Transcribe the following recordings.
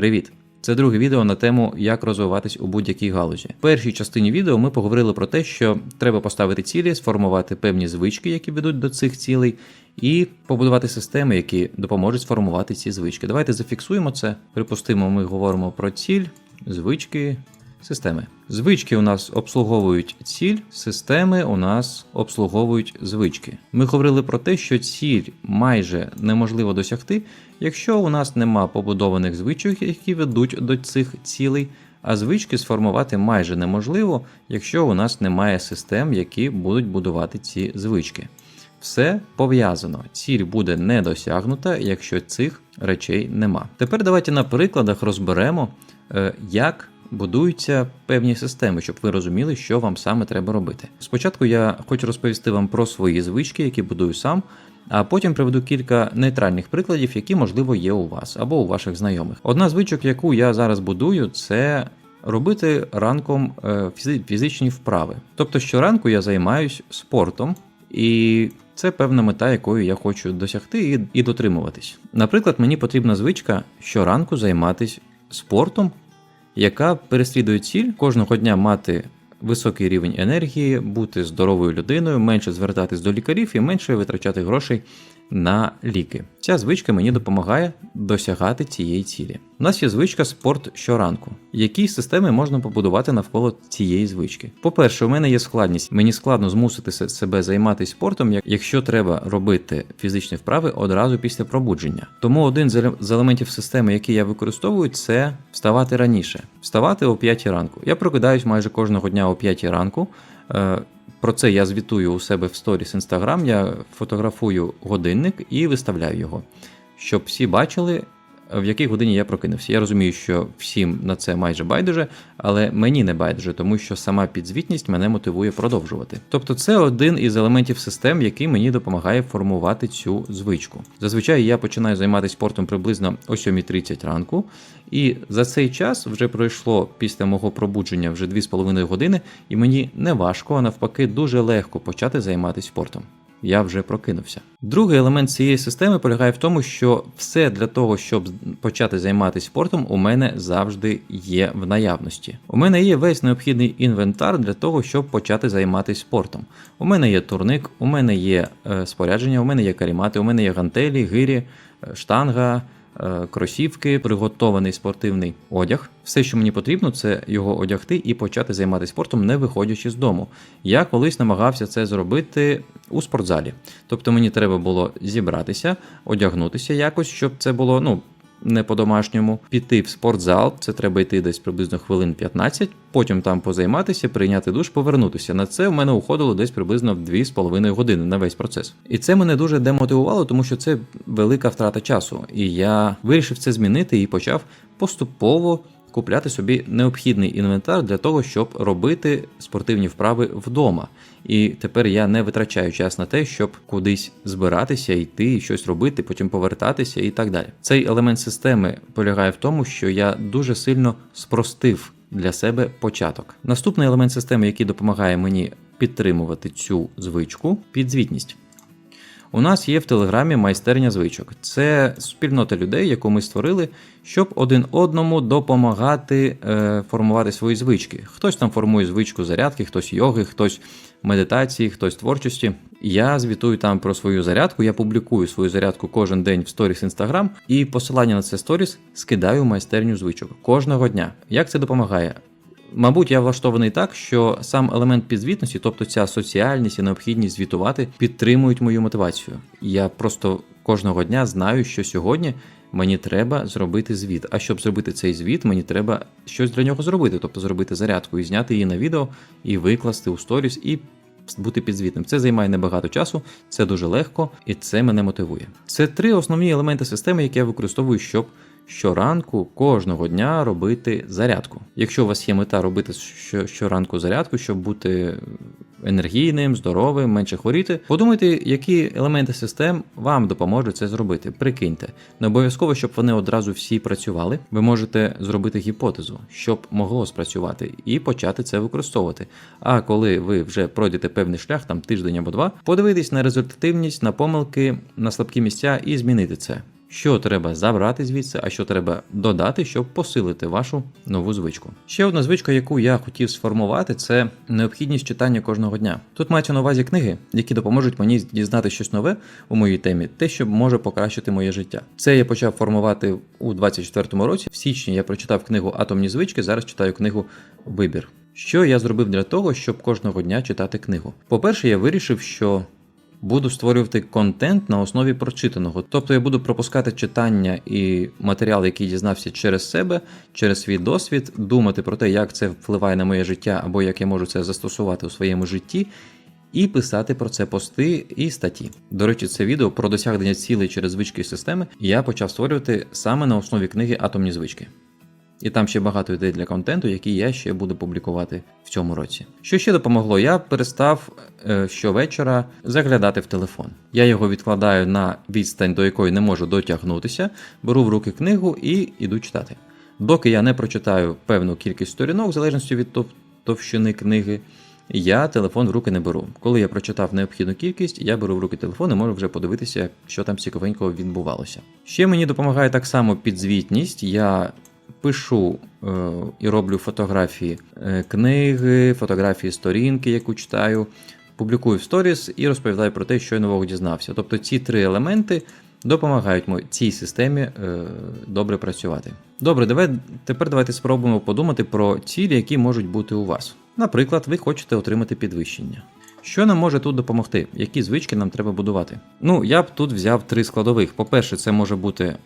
Привіт! Це друге відео на тему, як розвиватись у будь-якій галузі. В першій частині відео ми поговорили про те, що треба поставити цілі, сформувати певні звички, які ведуть до цих цілей, і побудувати системи, які допоможуть сформувати ці звички. Давайте зафіксуємо це. Припустимо, ми говоримо про ціль, звички, системи. Звички у нас обслуговують ціль, системи у нас обслуговують звички. Ми говорили про те, що ціль майже неможливо досягти, якщо у нас нема побудованих звичок, які ведуть до цих цілей. А звички сформувати майже неможливо, якщо у нас немає систем, які будуть будувати ці звички. Все пов'язано. Ціль буде не досягнута, якщо цих речей нема. Тепер давайте на прикладах розберемо, е, як будуються певні системи, щоб ви розуміли, що вам саме треба робити. Спочатку я хочу розповісти вам про свої звички, які будую сам. А потім приведу кілька нейтральних прикладів, які, можливо, є у вас або у ваших знайомих. Одна звичок, яку я зараз будую, це робити ранком е, фізичні вправи. Тобто щоранку я займаюсь спортом, і це певна мета, якою я хочу досягти і, дотримуватись. Наприклад, мені потрібна звичка щоранку займатися спортом, яка переслідує ціль кожного дня мати високий рівень енергії, бути здоровою людиною, менше звертатись до лікарів і менше витрачати грошей на ліки. Ця звичка мені допомагає досягати цієї цілі. У нас є звичка спорт щоранку. Які системи можна побудувати навколо цієї звички? По-перше, у мене є складність. Мені складно змусити себе займатися спортом, якщо треба робити фізичні вправи одразу після пробудження. Тому один з елементів системи, який я використовую, це вставати раніше. Вставати о 5 ранку. Я прокидаюсь майже кожного дня о 5 ранку. Про це я звітую у себе в сторіс Instagram, я фотографую годинник і виставляю його, щоб всі бачили, в якій годині я прокинувся. Я розумію, що всім на це майже байдуже, але мені не байдуже, тому що сама підзвітність мене мотивує продовжувати. Тобто, це один із елементів систем, який мені допомагає формувати цю звичку. Зазвичай я починаю займатися спортом приблизно о 7.30 ранку, і за цей час вже пройшло після мого пробудження вже 2,5 години, і мені не важко, а навпаки, дуже легко почати займатися спортом. Я вже прокинувся. Другий елемент цієї системи полягає в тому, що все для того, щоб почати займатися спортом, у мене завжди є в наявності. У мене є весь необхідний інвентар для того, щоб почати займатися спортом. У мене є турник, у мене є е, спорядження, у мене є карімати, у мене є гантелі, гирі, е, штанга. Е, Кросівки, приготований спортивний одяг. Все, що мені потрібно, це його одягти і почати займатися спортом, не виходячи з дому. Я колись намагався це зробити у спортзалі. Тобто мені треба було зібратися, одягнутися якось, щоб це було ну. Не по-домашньому піти в спортзал, це треба йти десь приблизно хвилин 15, потім там позайматися, прийняти душ, повернутися. На це в мене уходило десь приблизно 2,5 години на весь процес. І це мене дуже демотивувало, тому що це велика втрата часу. І я вирішив це змінити і почав поступово купляти собі необхідний інвентар для того, щоб робити спортивні вправи вдома. І тепер я не витрачаю час на те, щоб кудись збиратися, йти, щось робити, потім повертатися і так далі. Цей елемент системи полягає в тому, що я дуже сильно спростив для себе початок. Наступний елемент системи, який допомагає мені підтримувати цю звичку, підзвітність. У нас є в Телеграмі майстерня звичок. Це спільнота людей, яку ми створили, щоб один одному допомагати е, формувати свої звички. Хтось там формує звичку зарядки, хтось йоги, хтось медитації, хтось творчості. Я звітую там про свою зарядку. Я публікую свою зарядку кожен день в сторіс Instagram і посилання на це сторіс скидаю в майстерню звичок кожного дня. Як це допомагає? Мабуть, я влаштований так, що сам елемент підзвітності, тобто ця соціальність і необхідність звітувати, підтримують мою мотивацію. Я просто кожного дня знаю, що сьогодні мені треба зробити звіт. А щоб зробити цей звіт, мені треба щось для нього зробити, тобто зробити зарядку і зняти її на відео, і викласти у сторіс, і бути підзвітним. Це займає небагато часу, це дуже легко, і це мене мотивує. Це три основні елементи системи, які я використовую, щоб щоранку кожного дня робити зарядку. Якщо у вас є мета робити що- щоранку зарядку, щоб бути енергійним, здоровим, менше хворіти, подумайте, які елементи систем вам допоможуть це зробити. Прикиньте, не обов'язково, щоб вони одразу всі працювали. Ви можете зробити гіпотезу, щоб могло спрацювати, і почати це використовувати. А коли ви вже пройдете певний шлях, там тиждень або два, подивитись на результативність, на помилки, на слабкі місця і змінити це. Що треба забрати звідси, а що треба додати, щоб посилити вашу нову звичку. Ще одна звичка, яку я хотів сформувати, це необхідність читання кожного дня. Тут мається на увазі книги, які допоможуть мені дізнати щось нове у моїй темі, те, що може покращити моє життя. Це я почав формувати у 24-му році. В січні я прочитав книгу Атомні звички. Зараз читаю книгу Вибір. Що я зробив для того, щоб кожного дня читати книгу? По-перше, я вирішив, що буду створювати контент на основі прочитаного. Тобто я буду пропускати читання і матеріал, який дізнався через себе, через свій досвід, думати про те, як це впливає на моє життя або як я можу це застосувати у своєму житті. І писати про це пости і статті. До речі, це відео про досягнення цілей через звички системи я почав створювати саме на основі книги Атомні звички. І там ще багато ідей для контенту, які я ще буду публікувати в цьому році. Що ще допомогло? Я перестав е, щовечора заглядати в телефон. Я його відкладаю на відстань, до якої не можу дотягнутися, беру в руки книгу і іду читати. Доки я не прочитаю певну кількість сторінок, в залежності від тов- товщини книги, я телефон в руки не беру. Коли я прочитав необхідну кількість, я беру в руки телефон і можу вже подивитися, що там цікавенького відбувалося. Ще мені допомагає так само підзвітність. Я пишу е, і роблю фотографії е, книги, фотографії сторінки, яку читаю, публікую в сторіс і розповідаю про те, що я нового дізнався. Тобто ці три елементи допомагають цій системі е, добре працювати. Добре, тепер давайте спробуємо подумати про цілі, які можуть бути у вас. Наприклад, ви хочете отримати підвищення. Що нам може тут допомогти? Які звички нам треба будувати? Ну, я б тут взяв три складових. По-перше, це може бути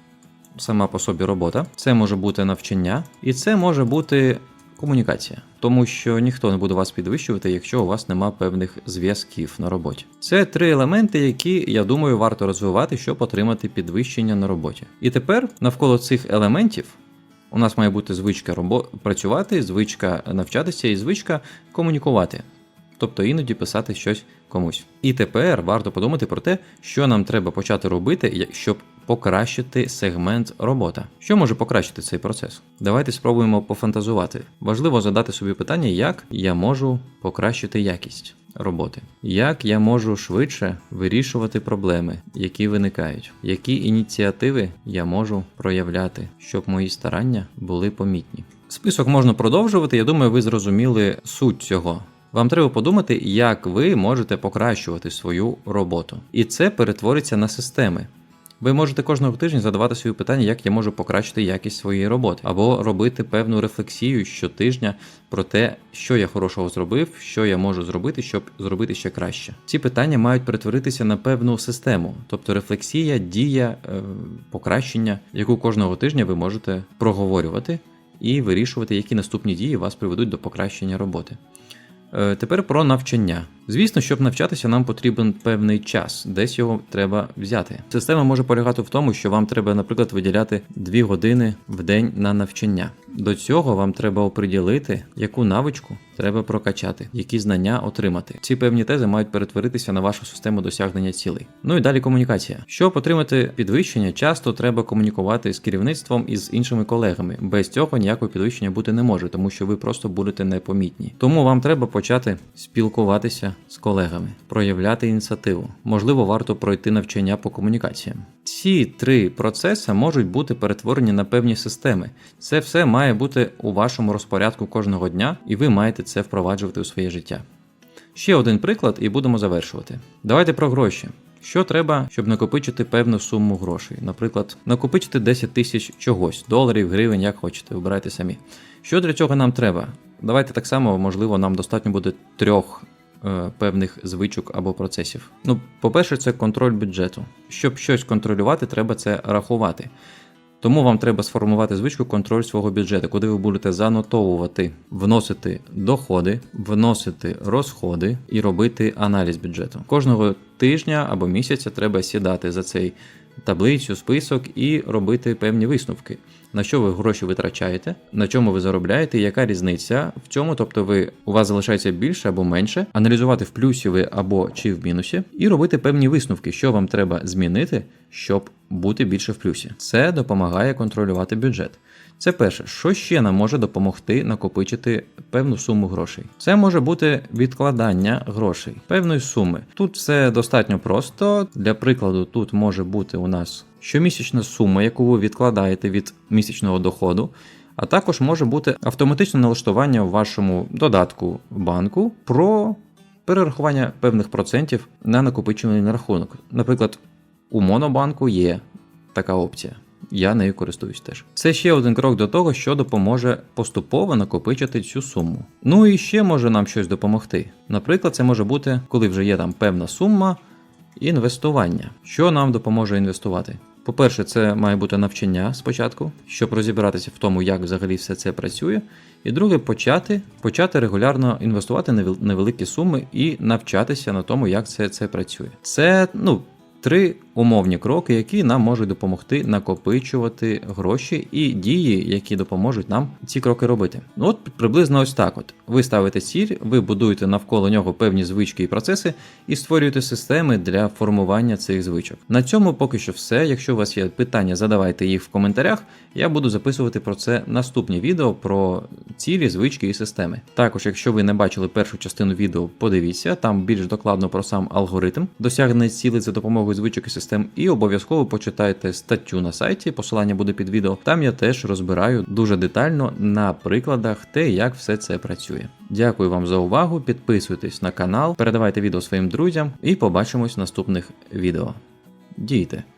сама по собі робота, це може бути навчання, і це може бути комунікація, тому що ніхто не буде вас підвищувати, якщо у вас нема певних зв'язків на роботі. Це три елементи, які я думаю варто розвивати, щоб отримати підвищення на роботі. І тепер навколо цих елементів. У нас має бути звичка робо... працювати, звичка навчатися і звичка комунікувати, тобто іноді писати щось комусь. І тепер варто подумати про те, що нам треба почати робити, щоб покращити сегмент робота. Що може покращити цей процес? Давайте спробуємо пофантазувати. Важливо задати собі питання, як я можу покращити якість роботи, як я можу швидше вирішувати проблеми, які виникають, які ініціативи я можу проявляти, щоб мої старання були помітні. Список можна продовжувати. Я думаю, ви зрозуміли суть цього. Вам треба подумати, як ви можете покращувати свою роботу. І це перетвориться на системи. Ви можете кожного тижня задавати собі питання, як я можу покращити якість своєї роботи, або робити певну рефлексію щотижня про те, що я хорошого зробив, що я можу зробити, щоб зробити ще краще. Ці питання мають перетворитися на певну систему, тобто рефлексія, дія, е, покращення, яку кожного тижня ви можете проговорювати і вирішувати, які наступні дії вас приведуть до покращення роботи. Е, Тепер про навчання. Звісно, щоб навчатися, нам потрібен певний час, десь його треба взяти. Система може полягати в тому, що вам треба, наприклад, виділяти 2 години в день на навчання. До цього вам треба оприділити, яку навичку треба прокачати, які знання отримати. Ці певні тези мають перетворитися на вашу систему досягнення цілей. Ну і далі комунікація. Щоб отримати підвищення, часто треба комунікувати з керівництвом і з іншими колегами. Без цього ніякого підвищення бути не може, тому що ви просто будете непомітні. Тому вам треба почати спілкуватися з колегами, проявляти ініціативу. Можливо, варто пройти навчання по комунікаціям. Ці три процеси можуть бути перетворені на певні системи. Це все має бути у вашому розпорядку кожного дня, і ви маєте це впроваджувати у своє життя. Ще один приклад, і будемо завершувати. Давайте про гроші. Що треба, щоб накопичити певну суму грошей? Наприклад, накопичити 10 тисяч чогось, доларів, гривень, як хочете, вибирайте самі. Що для цього нам треба? Давайте так само, можливо, нам достатньо буде трьох певних звичок або процесів. Ну, по-перше, це контроль бюджету. Щоб щось контролювати, треба це рахувати. Тому вам треба сформувати звичку контроль свого бюджету, куди ви будете занотовувати, вносити доходи, вносити розходи і робити аналіз бюджету. Кожного тижня або місяця треба сідати за цей таблицю, список і робити певні висновки. На що ви гроші витрачаєте, на чому ви заробляєте, яка різниця в цьому, тобто ви у вас залишається більше або менше, аналізувати в плюсі ви або чи в мінусі, і робити певні висновки, що вам треба змінити, щоб бути більше в плюсі. Це допомагає контролювати бюджет. Це перше, що ще нам може допомогти накопичити певну суму грошей. Це може бути відкладання грошей, певної суми. Тут все достатньо просто. Для прикладу, тут може бути у нас щомісячна сума, яку ви відкладаєте від місячного доходу, а також може бути автоматичне налаштування в вашому додатку банку про перерахування певних процентів на накопичувальний рахунок. Наприклад, у Монобанку є така опція. Я нею користуюсь теж. Це ще один крок до того, що допоможе поступово накопичити цю суму. Ну і ще може нам щось допомогти. Наприклад, це може бути, коли вже є там певна сума інвестування. Що нам допоможе інвестувати? По-перше, це має бути навчання спочатку, щоб розібратися в тому, як взагалі все це працює. І друге, почати, почати регулярно інвестувати невел- невеликі суми і навчатися на тому, як це, це працює. Це ну, три умовні кроки, які нам можуть допомогти накопичувати гроші і дії, які допоможуть нам ці кроки робити. Ну от приблизно ось так. От ви ставите ціль, ви будуєте навколо нього певні звички і процеси, і створюєте системи для формування цих звичок. На цьому поки що все. Якщо у вас є питання, задавайте їх в коментарях. Я буду записувати про це наступні відео про цілі, звички і системи. Також, якщо ви не бачили першу частину відео, подивіться, там більш докладно про сам алгоритм досягнення цілей за допомогою звичок і систем. І обов'язково почитайте статтю на сайті, посилання буде під відео. Там я теж розбираю дуже детально на прикладах те, як все це працює. Дякую вам за увагу. Підписуйтесь на канал, передавайте відео своїм друзям і побачимось в наступних відео. Дійте!